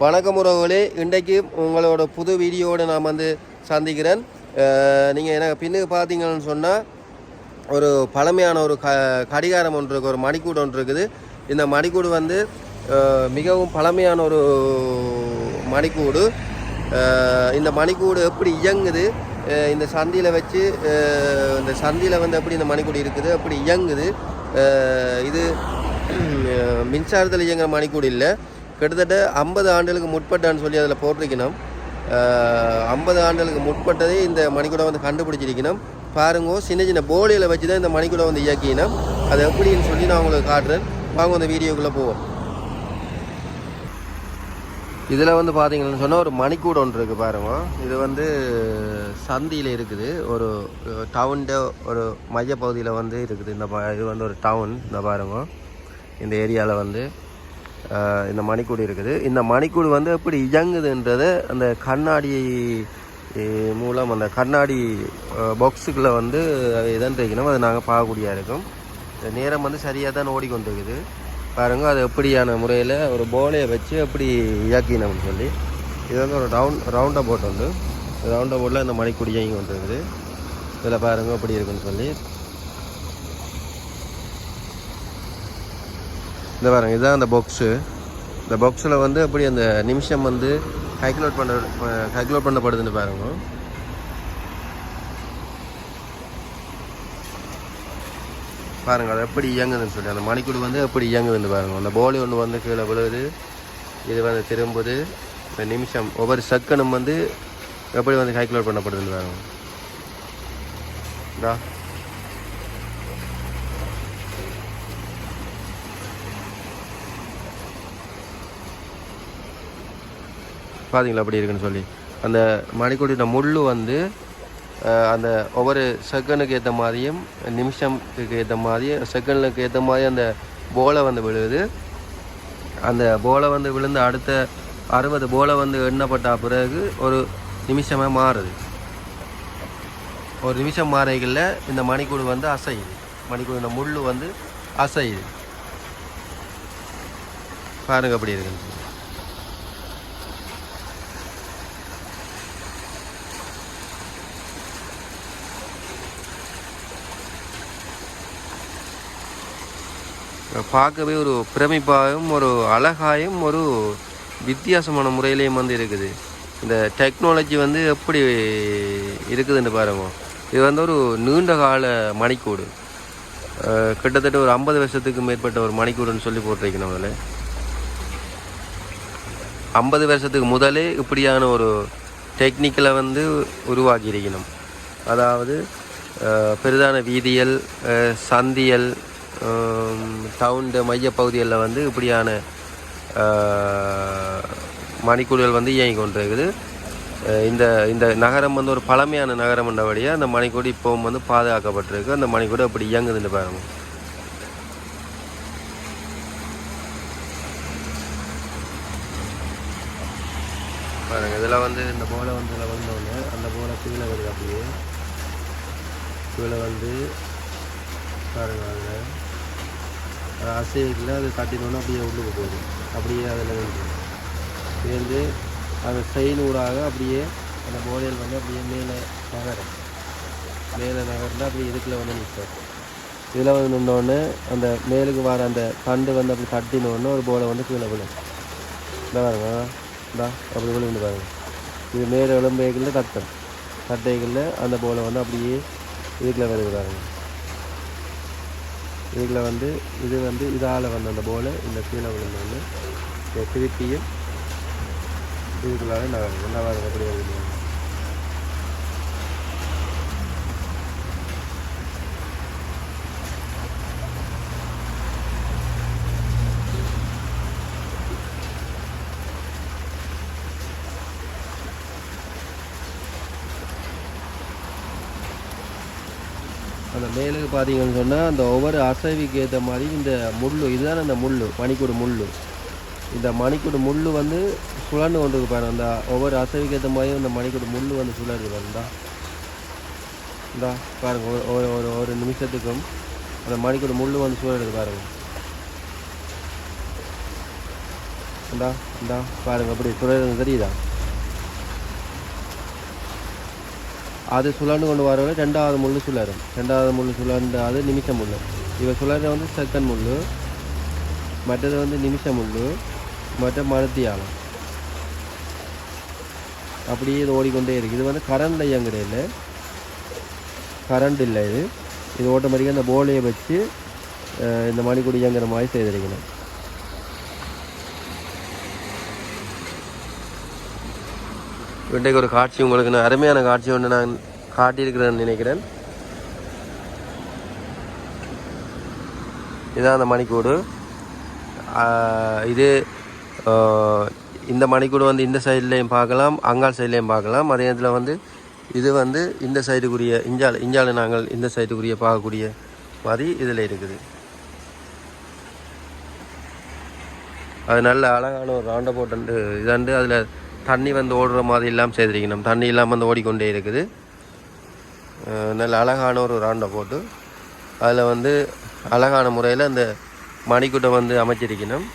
வணக்கம் உறவுகளே. இன்றைக்கு உங்களோட புது வீடியோவோடு நான் வந்து சந்திக்கிறேன். நீங்கள் எனக்கு பின்னுக்கு பார்த்தீங்கன்னு சொன்னால் ஒரு பழமையான ஒரு க கடிகாரம் ஒன்று இருக்குது ஒரு மணிக்கூடு ஒன்று இருக்குது. இந்த மணிக்கூடு வந்து மிகவும் பழமையான ஒரு மணிக்கூடு. இந்த மணிக்கூடு எப்படி இயங்குது? இந்த சந்தியில் வச்சு இந்த சந்தியில் வந்து எப்படி இந்த மணிக்கூடு இருக்குது? எப்படி இயங்குது. இது மின்சாரத்தில் இயங்குகிற மணிக்கூடு இல்லை. கிட்டத்தட்ட ஐம்பது ஆண்டுகளுக்கு முற்பட்டான்னு சொல்லி அதில் போட்டிருக்கணும். ஐம்பது ஆண்டுகளுக்கு முற்பட்டதே இந்த மணிக்கூடம் வந்து கண்டுபிடிச்சிருக்கணும். பாருங்க சின்ன சின்ன போலியில் வச்சு தான் இந்த மணிக்கூடம் வந்து இயக்கினோம். அது எப்படின்னு சொல்லி நான் உங்களுக்கு காட்டுறேன். வாங்க அந்த வீடியோக்குள்ளே போவோம். இதில் வந்து பார்த்தீங்கன்னு சொன்னால் ஒரு மணிக்கூடம் ஒன்று இருக்குது பாருங்க. இது வந்து சந்தியில் இருக்குது. ஒரு டவுன்ட ஒரு மையப்பகுதியில் வந்து இருக்குது. இந்த இது வந்து ஒரு டவுன் இந்த பாருங்க. இந்த ஏரியாவில் வந்து இந்த மணிக்கூடு இருக்குது. இந்த மணிக்கூடு வந்து எப்படி இயங்குதுன்றதை அந்த கண்ணாடி மூலம் அந்த கண்ணாடி பாக்ஸுக்குள்ளே வந்து இதன் வைக்கணும் அதை நாங்கள் பார்க்கக்கூடியா இருக்கும். இந்த நேரம் வந்து சரியாக தான் ஓடிக்கொண்டிருக்குது. பாருங்க அது எப்படியான முறையில் ஒரு போலையை வச்சு எப்படி இயக்கினோம்னு சொல்லி. இது வந்து ஒரு ரவுண்ட் ரவுண்ட் போட் வந்து ரவுண்ட் போட்டில் இந்த மணிக்கூடு இயங்கி வந்துருக்குது இதில் பாருங்க எப்படி இருக்குன்னு சொல்லி. இந்த பாருங்க இதுதான் அந்த பாக்ஸு இந்த பாக்ஸில் வந்து எப்படி அந்த நிமிஷம் வந்து கால்குலேட் பண்ண கால்குலேட் பண்ணப்படுதுன்னு பாருங்க. பாருங்க அது எப்படி இயங்குதுன்னு சொல்லி அந்த மணிக்கூடு வந்து எப்படி இயங்குதுன்னு பாருங்க. அந்த போலி ஒன்று வந்து கீழே விழுகுது இது வந்து திரும்புது. இந்த நிமிஷம் ஒவ்வொரு செகண்டும் வந்து எப்படி வந்து கால்குலேட் பண்ணப்படுதுன்னு பாருங்க. பார்த்தீங்களா அப்படி இருக்குன்னு சொல்லி? அந்த மணிக்கூடின முள் வந்து அந்த ஒவ்வொரு செகண்டுக்கு ஏற்ற மாதிரியும் நிமிஷத்துக்கு ஏற்ற மாதிரியும் செகண்டுக்கு ஏற்ற மாதிரி அந்த போலை வந்து விழுகுது அந்த போலை வந்து விழுந்து அடுத்த அறுபது போலை வந்து எண்ணப்பட்ட பிறகு ஒரு நிமிஷமாக மாறுது. ஒரு நிமிஷம் மாறைகளில் இந்த மணிக்கூடு வந்து அசையுது. மணிக்கூடின முள் வந்து அசையுது. பாருங்க அப்படி இருக்குன்னு பார்க்கவே ஒரு பிரமிப்பாகவும் ஒரு அழகாயும் ஒரு வித்தியாசமான முறையிலையும் வந்து இருக்குது. இந்த டெக்னாலஜி வந்து எப்படி இருக்குதுன்னு பாருங்க. இது வந்து ஒரு நீண்ட கால மணிக்கூடு கிட்டத்தட்ட ஒரு ஐம்பது வருஷத்துக்கு மேற்பட்ட ஒரு மணிக்கூடுன்னு சொல்லி போட்டிருக்கணும் அதில். ஐம்பது வருஷத்துக்கு முதலே இப்படியான ஒரு டெக்னிக்கலை வந்து உருவாக்கி இருக்கணும் அதாவது பெரிதான வீதியல் சந்தியல் டவுன் மையப்பகுதிகளில் வந்து இப்படியான மணிக்கூடுகள் வந்து இயங்கி கொண்டிருக்குது. இந்த இந்த நகரம் வந்து ஒரு பழமையான நகரம் என்றபடியாக அந்த மணிக்கூடு இப்போவும் வந்து பாதுகாக்கப்பட்டிருக்கு. அந்த மணிக்கூடு அப்படி இயங்குதுன்னு பாருங்கள் பாருங்கள் இதில் வந்து இந்த போலை வந்து இதில் வந்தோடனே அந்த போலை கீழே வருது அப்படியே. கீழே வந்து பாருங்க அதில் அது அசைக்கல அது கட்டினோன்னா அப்படியே உள்ளுக்கு போகுது அப்படியே அதில் வந்து சேர்ந்து அந்த செயின் ஊடாக அப்படியே அந்த போலையில் வந்து அப்படியே மேலே நகரும். மேலே நகர்ந்து அப்படியே இதுக்குள்ள வந்து நிற்கும். இதில் வந்து நின்றோடனே அந்த மேலுக்கு வர அந்த தண்டு வந்து அப்படி தட்டினோடனே ஒரு போலை வந்து கீழே விழும். இந்த பாருங்க இந்தா அப்படி விழுந்து பாருங்க. இது மேலே விளம்பைகளில் தட்டம். தட்டைகளில் அந்த போலை வந்து அப்படியே இதுக்குள்ள வருது பாருங்கள் இதில் வந்து இது வந்து இதால் வந்த அந்த போல இந்த கீழே விழுந்து வந்து திருப்பியும் இதுக்குள்ளார நகருது நகருது அப்படி வருது அந்த மேலுக்கு பார்த்தீங்கன்னு சொன்னால் அந்த ஒவ்வொரு அசைவிக்கு ஏற்ற மாதிரி இந்த முள் இதுதான் அந்த முள் மணிக்கூடு முள் இந்த மணிக்கூடு முள் வந்து சுழண்டு கொண்டு இருக்கு அந்த ஒவ்வொரு அசைவுக்கு ஏற்ற மாதிரியும் இந்த மணிக்கூடு முள் வந்து சுழலுது பாருங்க. இந்தா. பாருங்க. ஒரு ஒரு ஒரு ஒரு நிமிஷத்துக்கும் அந்த மணிக்கூடு முள் வந்து சுழலுது பாருங்க. இந்தா இந்தா பாருங்க. அப்படி சுழறது தெரியுதா? அது சுழண்டு கொண்டு வரவரை ரெண்டாவது முள் சுழரும் ரெண்டாவது முள் சுழண்டு அது நிமிஷ முள் இவன் சுழற வந்து செகண்ட் முள் மற்றது வந்து நிமிஷ முள் மற்ற மருத்தியாலம் அப்படியே இது ஓடிக்கொண்டே இருக்குது இது வந்து கரண்டில் இல்லை. கரண்ட் இல்லை இது. இது ஓட்டோமேட்டிக்காக அந்த போலையை வச்சு இந்த மணிக்கூடி இயங்குற மாதிரி செய்திருக்கணும். இன்றைக்கு ஒரு காட்சி உங்களுக்கு நான் அருமையான காட்சி ஒன்று நான் காட்டியிருக்கிறேன்னு நினைக்கிறேன். இதான் அந்த மணிக்கூடு. இது இந்த மணிக்கூடு வந்து இந்த சைட்லேயும் பார்க்கலாம் அங்காள் சைட்லேயும் பார்க்கலாம். அதே நேரத்தில் வந்து இது வந்து இந்த சைடுக்குரிய இஞ்சால் இஞ்சால் நாங்கள் இந்த சைடுக்குரிய பார்க்கக்கூடிய மாதிரி இதில் இருக்குது. அது நல்ல அழகான ஒரு ராண்ட போட்டு இதாண்டு அதில் தண்ணி வந்து ஓடுற மாதிரி இல்லாமல் செய்திருக்கணும். தண்ணி இல்லாமல் வந்து ஓடிக்கொண்டே இருக்குது. நல்ல அழகான ஒரு ராண்டை போட்டு அதில் வந்து அழகான முறையில் அந்த மணிக்கூட்டை வந்து அமைச்சிருக்கணும்.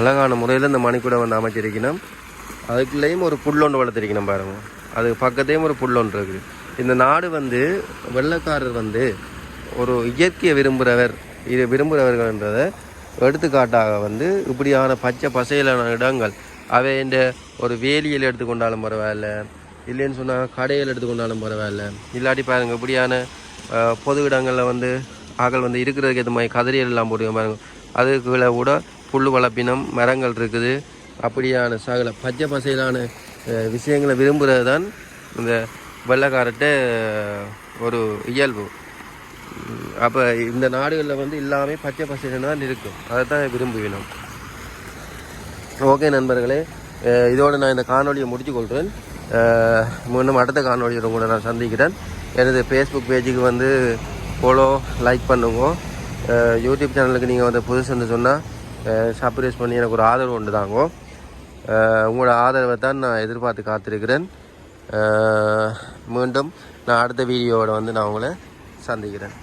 அழகான முறையில் இந்த மணிக்கூடை வந்து அமைச்சிருக்கணும். அதுக்குள்ளேயும் ஒரு புல்லொன்று வளர்த்துருக்கணும் பாருங்கள் அது பக்கத்தையும் ஒரு புல்லொன்று இருக்குது. இந்த நாடு வந்து வெள்ளைக்காரர் வந்து ஒரு இயற்கையை விரும்புகிறவர் இது விரும்புகிறவர்கள்ன்றதை எடுத்துக்காட்டாக வந்து இப்படியான பச்சை பசையிலான இடங்கள் அவை இந்த ஒரு வேலியில் எடுத்துக்கொண்டாலும் பரவாயில்ல இல்லைன்னு சொன்னால் கடையில் எடுத்துக்கொண்டாலும் பரவாயில்ல. இல்லாட்டி பாருங்க இப்படியான பொது இடங்களில் வந்து ஆக்கள் வந்து இருக்கிறதுக்கு ஏற்ற மாதிரி கதிரியல் எல்லாம் போட்டு பாருங்க. அதுக்குள்ளே கூட புல் வளப்பினம் மரங்கள் இருக்குது. அப்படியான சகல பச்சை பசையிலான விஷயங்களை விரும்புகிறது தான் இந்த வெள்ளக்காரட்ட ஒரு இயல்பு. அப்போ இந்த நாடுகளில் வந்து எல்லாமே பச்சை பசையில தான் இருக்கும். அதை தான் விரும்புவினோம் ஓகே நண்பர்களே இதோடு நான் இந்த காணொலியை முடித்து கொள்கிறேன். இன்னும் அடுத்த காணொலியோட கூட நான் சந்திக்கிறேன். எனது ஃபேஸ்புக் பேஜுக்கு வந்து ஃபாலோ லைக் பண்ணுங்க. யூடியூப் சேனலுக்கு நீங்கள் வந்து புதுசுன்னு சொன்னால் சப்ரைஸ் பண்ணி எனக்கு ஒரு ஆதரவு உண்டு தாங்கோ. உங்களோட ஆதரவை தான் நான் எதிர்பார்த்து காத்திருக்கிறேன். மீண்டும் நான் அடுத்த வீடியோவோட வந்து நான் உங்களை சந்திக்கிறேன்.